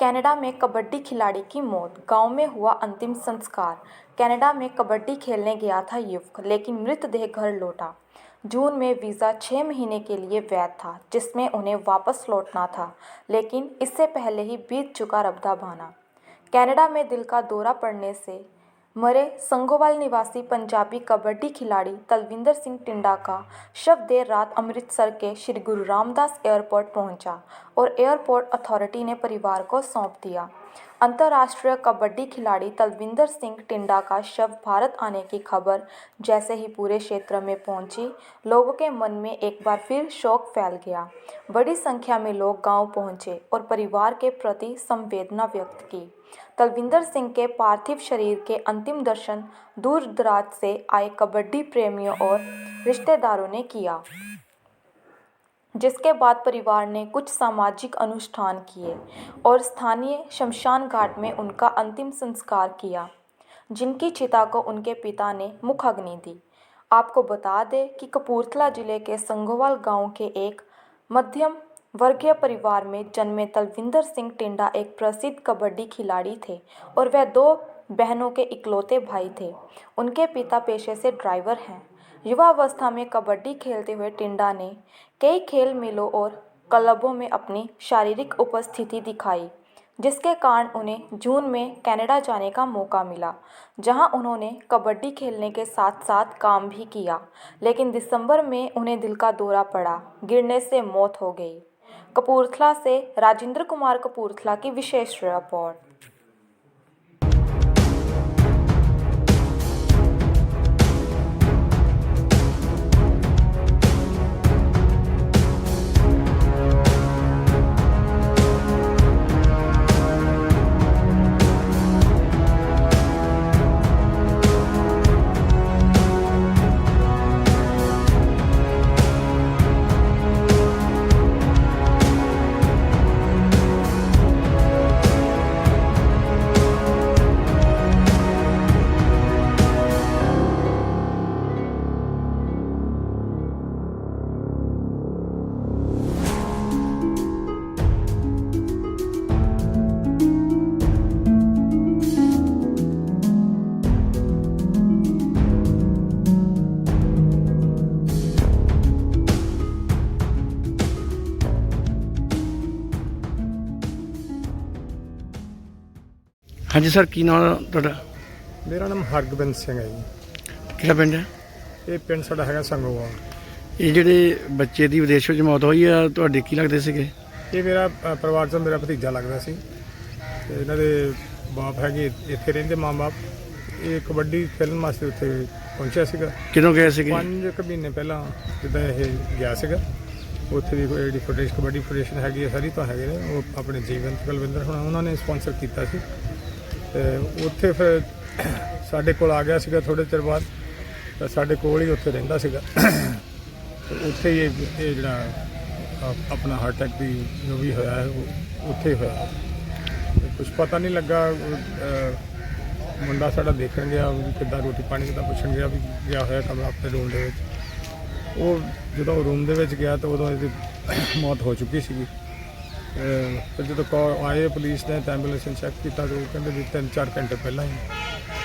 Canada में कबड्डी खिलाड़ी की मौत, गाँव में हुआ अंतिम संस्कार। कनाडा में कबड्डी खेलने गया था युवक, लेकिन मृतदेह घर लौटा। जून में वीज़ा छः महीने के लिए वैध था, जिसमें उन्हें वापस लौटना था, लेकिन इससे पहले ही बीत चुका रबदा भाना कनाडा में दिल का दौरा पड़ने से मरे संगोवाल निवासी पंजाबी कबड्डी खिलाड़ी तलविंदर सिंह टिंडा का शव देर रात अमृतसर के श्री गुरु रामदास एयरपोर्ट पहुँचा और एयरपोर्ट अथॉरिटी ने परिवार को सौंप दिया। अंतर्राष्ट्रीय कबड्डी खिलाड़ी तलविंदर सिंह टिंडा का शव भारत आने की खबर जैसे ही पूरे क्षेत्र में पहुँची, लोगों के मन में एक बार फिर शोक फैल गया। बड़ी संख्या में लोग गाँव पहुँचे और परिवार के प्रति संवेदना व्यक्त की। तलविंदर सिंह के पार्थिव शरीर के अंतिम दर्शन दूर दराज से आए कबड्डी प्रेमियों और रिश्तेदारों ने किया, जिसके बाद परिवार ने कुछ सामाजिक अनुष्ठान किए और स्थानीय शमशान घाट में उनका अंतिम संस्कार किया, जिनकी चिता को उनके पिता ने मुखाग्नि दी। आपको बता दें कि कपूरथला ज़िले के संगोवाल गाँव के एक मध्यम वर्गीय परिवार में जन्मे तलविंदर सिंह टिंडा एक प्रसिद्ध कबड्डी खिलाड़ी थे और वह दो बहनों के इकलौते भाई थे। उनके पिता पेशे से ड्राइवर हैं। युवावस्था में कबड्डी खेलते हुए टिंडा ने कई खेल मेलों और क्लबों में अपनी शारीरिक उपस्थिति दिखाई, जिसके कारण उन्हें जून में कनाडा जाने का मौका मिला, जहाँ उन्होंने कबड्डी खेलने के साथ साथ काम भी किया, लेकिन दिसंबर में उन्हें दिल का दौरा पड़ा, गिरने से मौत हो गई। कपूरथला से राजेंद्र कुमार कपूरथला की विशेष रिपोर्ट ਹਾਂਜੀ ਸਰ ਕੀ ਨਾਮ ਤੁਹਾਡਾ? ਮੇਰਾ ਨਾਮ ਹਰਗੋਬਿੰਦ ਸਿੰਘ ਹੈ ਜੀ। ਕਿਹੜਾ ਪਿੰਡ ਹੈ? ਇਹ ਪਿੰਡ ਸਾਡਾ ਹੈਗਾ ਸੰਗੋਵਾਲ ਇਹ ਜਿਹੜੇ ਬੱਚੇ ਦੀ ਵਿਦੇਸ਼ ਵਿੱਚ ਮੌਤ ਹੋਈ ਆ ਤੁਹਾਡੇ ਕੀ ਲੱਗਦੇ ਸੀਗੇ? ਇਹ ਮੇਰਾ ਅ, ਪਰਿਵਾਰ ਚੋਂ ਮੇਰਾ ਭਤੀਜਾ ਲੱਗਦਾ ਸੀ। ਤੇ ਇਹਨਾਂ ਦੇ ਬਾਪ ਹੈਗੇ ਇੱਥੇ ਰਹਿੰਦੇ ਮਾਂ-ਬਾਪ। ਇਹ ਕਬੱਡੀ ਖੇਲਣ ਵਾਸਤੇ ਉੱਥੇ ਪਹੁੰਚਿਆ ਸੀਗਾ। ਕਿਦੋਂ ਗਏ ਸੀਗੇ? ਪੰਜ ਕੁ ਮਹੀਨੇ ਪਹਿਲਾਂ ਜਿੱਦਾਂ ਇਹ ਗਿਆ ਸੀਗਾ। ਉੱਥੇ ਦੀ ਕੋਈ ਜਿਹੜੀ ਫੈਡਰੇਸ਼ਨ ਕਬੱਡੀ ਫੈਡਰੇਸ਼ਨ ਹੈਗੀ ਹੈ ਸਾਰੀ ਤਾਂ ਹੈਗੇ ਨੇ। ਉਹ ਆਪਣੇ ਜੀਵਨ ਕੁਲਵਿੰਦਰ ਹੁਣ ਉਹਨਾਂ ਨੇ ਸਪਾਂਸਰ ਕੀਤਾ ਸੀ। ਤੇ ਉੱਥੇ ਫਿਰ ਸਾਡੇ ਕੋਲ ਆ ਗਿਆ ਸੀਗਾ ਥੋੜੇ ਚਿਰ ਬਾਅਦ ਤਾਂ ਸਾਡੇ ਕੋਲ ਹੀ ਉੱਥੇ ਰਹਿੰਦਾ ਸੀਗਾ। ਤੇ ਉੱਥੇ ਹੀ ਇਹ ਇਹ ਜਿਹੜਾ ਅ- ਆਪਣਾ ਹਾਰਟ ਅਟੈਕ ਵੀ ਜੋ ਵੀ ਹੋਇਆ ਹੈ ਉਹ ਉੱਥੇ ਹੀ ਹੋਇਆ। ਕੁਝ ਪਤਾ ਨਹੀਂ ਲੱਗਾ ਅ, ਮੁੰਡਾ ਸਾਡਾ ਦੇਖਣ ਗਿਆ ਵੀ ਕਿੱਦਾਂ ਰੋਟੀ ਪਾਣੀ ਦਾ ਪੁੱਛਣ ਗਿਆ ਵੀ ਗਿਆ ਹੋਇਆ ਕਮਰਾ ਆਪਣੇ ਰੂਮ ਦੇ ਵਿੱਚ। ਉਹ ਜਦੋਂ ਰੂਮ ਦੇ ਵਿੱਚ ਗਿਆ ਤਾਂ ਉਦੋਂ ਇਹਦੀ ਮੌਤ ਹੋ ਚੁੱਕੀ ਸੀਗੀ। ਫਿਰ ਜਦੋਂ ਕਾਲ ਆਏ ਪੁਲਿਸ ਨੇ ਤਾਂ ਐਂਬੂਲੈਂਸ ਚੈੱਕ ਕੀਤਾ ਤਾਂ ਉਹ ਕਹਿੰਦੇ ਵੀ 3-4 ਘੰਟੇ ਪਹਿਲਾਂ ਹੀ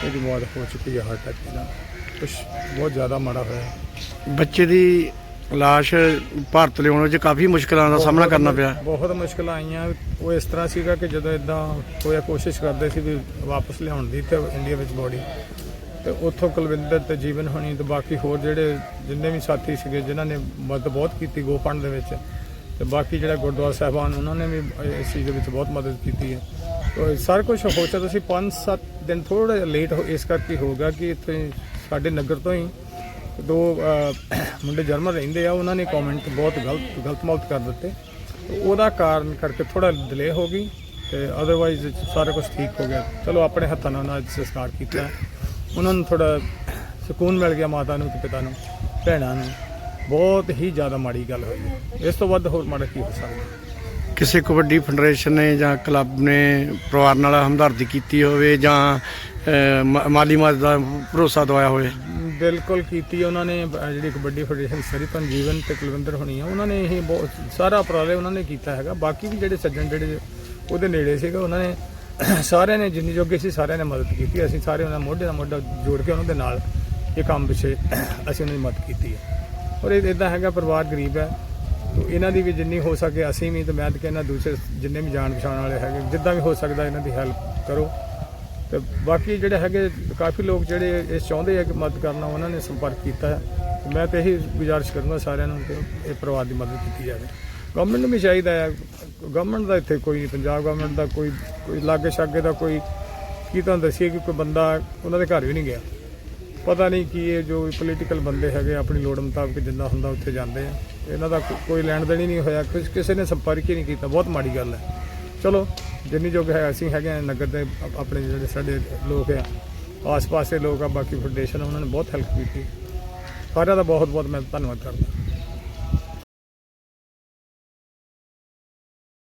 ਇਹਦੀ ਮੌਤ ਹੋ ਚੁੱਕੀ ਹੈ ਹਾਰਟ ਅਟੈਕ ਨਾਲ। ਕੁਝ ਬਹੁਤ ਜ਼ਿਆਦਾ ਮਾੜਾ ਹੋਇਆ। ਬੱਚੇ ਦੀ ਲਾਸ਼ ਭਾਰਤ ਲਿਆਉਣ ਵਿੱਚ ਕਾਫੀ ਮੁਸ਼ਕਲਾਂ ਦਾ ਸਾਹਮਣਾ ਕਰਨਾ ਪਿਆ। ਬਹੁਤ ਮੁਸ਼ਕਲਾਂ ਆਈਆਂ। ਉਹ ਇਸ ਤਰ੍ਹਾਂ ਸੀਗਾ ਕਿ ਜਦੋਂ ਇਦਾਂ ਹੋਇਆ ਕੋਸ਼ਿਸ਼ ਕਰਦੇ ਸੀ ਵੀ ਵਾਪਸ ਲਿਆਉਣ ਦੀ ਤੇ ਇੰਡੀਆ ਵਿੱਚ ਬੋਡੀ ਤੇ ਉੱਥੋਂ ਕੁਲਵਿੰਦਰ ਤੇ ਜੀਵਨ ਹੋਣੀ ਤੇ ਬਾਕੀ ਹੋਰ ਜਿਹੜੇ ਜਿੰਨੇ ਵੀ ਸਾਥੀ ਸੀਗੇ ਜਿਨ੍ਹਾਂ ਨੇ ਮਦਦ ਬਹੁਤ ਕੀਤੀ ਗੋਪੰਡ ਦੇ ਵਿੱਚ ਤੇ ਬਾਕੀ ਜਿਹੜਾ ਗੁਰਦੁਆਰਾ ਸਾਹਿਬਾਨ, ਉਹਨਾਂ ਨੇ ਵੀ ਇਸ ਚੀਜ਼ ਦੇ ਵਿੱਚ ਬਹੁਤ ਮਦਦ ਕੀਤੀ ਹੈ। ਤੇ ਸਾਰਾ ਕੁਝ ਹੋ ਚੱਲਦਾ ਸੀ 5-7 ਦਿਨ ਥੋੜਾ ਜਿਹਾ ਲੇਟ ਹੋ, ਇਸ ਕਰਕੇ ਹੋਗਾ ਕਿ ਇੱਥੇ ਸਾਡੇ ਨਗਰ ਤੋਂ ਹੀ ਦੋ ਮੁੰਡੇ ਜਰਮਨ ਰਹਿੰਦੇ ਆ, ਉਹਨਾਂ ਨੇ ਕਮੈਂਟ ਬਹੁਤ ਗਲਤ ਗਲਤ ਮੌਤ ਕਰ ਦਿੱਤੇ। ਉਹਦਾ ਕਾਰਨ ਕਰਕੇ ਥੋੜਾ ਡਿਲੇ ਹੋ ਗਈ ਤੇ ਅਦਰਵਾਈਜ਼ ਸਾਰਾ ਕੁਝ ਠੀਕ ਹੋ ਗਿਆ। ਚਲੋ, ਆਪਣੇ ਹੱਥਾਂ ਨਾਲ ਉਹਨਾਂ ਸੰਸਕਾਰ ਕੀਤਾ। ਉਹਨਾਂ ਨੂੰ ਥੋੜਾ ਸਕੂਨ ਮਿਲ ਗਿਆ ਮਾਤਾ ਨੂੰ ਤੇ ਪਿਤਾ ਨੂੰ, ਭੈਣਾਂ ਨੂੰ। ਬਹੁਤ ਹੀ ਜ਼ਿਆਦਾ ਮਾੜੀ ਗੱਲ ਹੋਈ ਇਸ ਤੋਂ ਵੱਧ ਹੋਰ ਮਾੜਾ ਕੀ ਹੋ ਸਕਦਾ? ਕਿਸੇ ਕਬੱਡੀ ਫੈਡਰੇਸ਼ਨ ਨੇ ਜਾਂ ਕਲੱਬ ਨੇ ਪਰਿਵਾਰ ਨਾਲ ਹਮਦਰਦੀ ਕੀਤੀ ਹੋਵੇ ਜਾਂ ਮ- ਮਾਲੀ ਮਦਦ ਦਾ ਭਰੋਸਾ ਦਵਾਇਆ ਹੋਵੇ। ਬਿਲਕੁਲ ਕੀਤੀ ਉਹਨਾਂ ਨੇ ਅਹ ਜਿਹੜੀ ਕਬੱਡੀ ਫੈਡਰੇਸ਼ਨ ਸਰੀਪਨ ਜੀਵਨ ਤੇ ਕੁਲਵਿੰਦਰ ਹੋਣੀ ਆ ਉਹਨਾਂ ਨੇ ਇਹ ਬਹੁਤ ਸਾਰਾ ਉਪਰਾਲੇ ਉਹਨਾਂ ਨੇ ਕੀਤਾ ਹੈਗਾ। ਬਾਕੀ ਵੀ ਜਿਹੜੇ ਸੱਜਣ ਜਿਹੜੇ ਉਹਦੇ ਨੇੜੇ ਸੀਗਾ ਉਹਨਾਂ ਨੇ ਸਾਰਿਆਂ ਨੇ ਜਿੰਨੀ ਜੋਗੇ ਸੀ ਸਾਰਿਆਂ ਨੇ ਮਦਦ ਕੀਤੀ। ਅਸੀਂ ਸਾਰੇ ਉਹਨਾਂ ਮੋਢੇ ਨਾਲ ਮੋਢਾ ਜੋੜ ਕੇ ਉਹਨਾਂ ਦੇ ਨਾਲ ਇਹ ਕੰਮ ਪਿੱਛੇ ਅਸੀਂ ਉਹਨਾਂ ਦੀ ਮਦਦ ਕੀਤੀ ਹੈ। ਔਰ ਇਹ ਇਦਾਂ ਹੈਗਾ ਪਰਿਵਾਰ ਗਰੀਬ ਹੈ, ਤੋ ਇਹਨਾਂ ਦੀ ਵੀ ਜਿੰਨੀ ਹੋ ਸਕੇ ਅਸੀਂ ਵੀ, ਤੇ ਮੈਂ ਤਾਂ ਕਹਿੰਦਾ ਦੂਸਰੇ ਜਿੰਨੇ ਵੀ ਜਾਣ ਪਛਾਣ ਵਾਲੇ ਹੈਗੇ, ਜਿੱਦਾਂ ਵੀ ਹੋ ਸਕਦਾ ਇਹਨਾਂ ਦੀ ਹੈਲਪ ਕਰੋ। ਤੇ ਬਾਕੀ ਜਿਹੜੇ ਹੈਗੇ, ਕਾਫੀ ਲੋਕ ਜਿਹੜੇ ਇਹ ਚਾਹੁੰਦੇ ਆ ਕਿ ਮਦਦ ਕਰਨਾ, ਉਹਨਾਂ ਨੇ ਸੰਪਰਕ ਕੀਤਾ ਹੈ। ਤੇ ਮੈਂ ਤਾਂ ਇਹੀ ਗੁਜ਼ਾਰਿਸ਼ ਕਰੂੰਗਾ ਸਾਰਿਆਂ ਨੂੰ ਕਿ ਇਹ ਪਰਿਵਾਰ ਦੀ ਮਦਦ ਕੀਤੀ ਜਾਵੇ। ਗਵਰਨਮੈਂਟ ਨੂੰ ਵੀ ਚਾਹੀਦਾ ਹੈ। ਗਵਰਨਮੈਂਟ ਦਾ ਇੱਥੇ ਕੋਈ, ਪੰਜਾਬ ਗਵਰਨਮੈਂਟ ਦਾ ਕੋਈ ਕੋਈ ਲਾਗੇ ਛਾਗੇ ਦਾ ਕੋਈ, ਕੀ ਤੁਹਾਨੂੰ ਦੱਸੀਏ ਕਿ ਕੋਈ ਬੰਦਾ ਉਹਨਾਂ ਦੇ ਘਰ ਵੀ ਨਹੀਂ ਗਿਆ। ਪਤਾ ਨਹੀਂ ਕੀ ਇਹ ਜੋ ਪੋਲੀਟੀਕਲ ਬੰਦੇ ਹੈਗੇ ਆਪਣੀ ਲੋੜ ਮੁਤਾਬਕ ਜਿੰਨਾ ਹੁੰਦਾ ਉੱਥੇ ਜਾਂਦੇ ਆ। ਇਹਨਾਂ ਦਾ ਕੋ- ਕੋਈ ਲੈਣ ਦੇਣ ਹੀ ਨਹੀਂ ਹੋਇਆ ਕੁਛ ਕਿਸੇ ਨੇ ਸੰਪਰਕ ਹੀ ਨਹੀਂ ਕੀਤਾ। ਬਹੁਤ ਮਾੜੀ ਗੱਲ ਹੈ। ਚਲੋ, ਜਿੰਨੀ ਜੋਗ ਹੈ, ਅਸੀਂ ਹੈਗੇ ਆ ਨਗਰ ਦੇ ਆਪ- ਆਪਣੇ ਜਿਹੜੇ ਸਾਡੇ ਲੋਕ ਆ, ਆਸ-ਪਾਸ ਦੇ ਲੋਕ ਆ, ਬਾਕੀ ਫੈਡਰੇਸ਼ਨ ਉਹਨਾਂ ਨੇ ਬਹੁਤ ਹੈਲਪ ਕੀਤੀ। ਸਾਰਿਆਂ ਦਾ ਬਹੁਤ ਬਹੁਤ ਮੈਂ ਧੰਨਵਾਦ ਕਰਦਾ।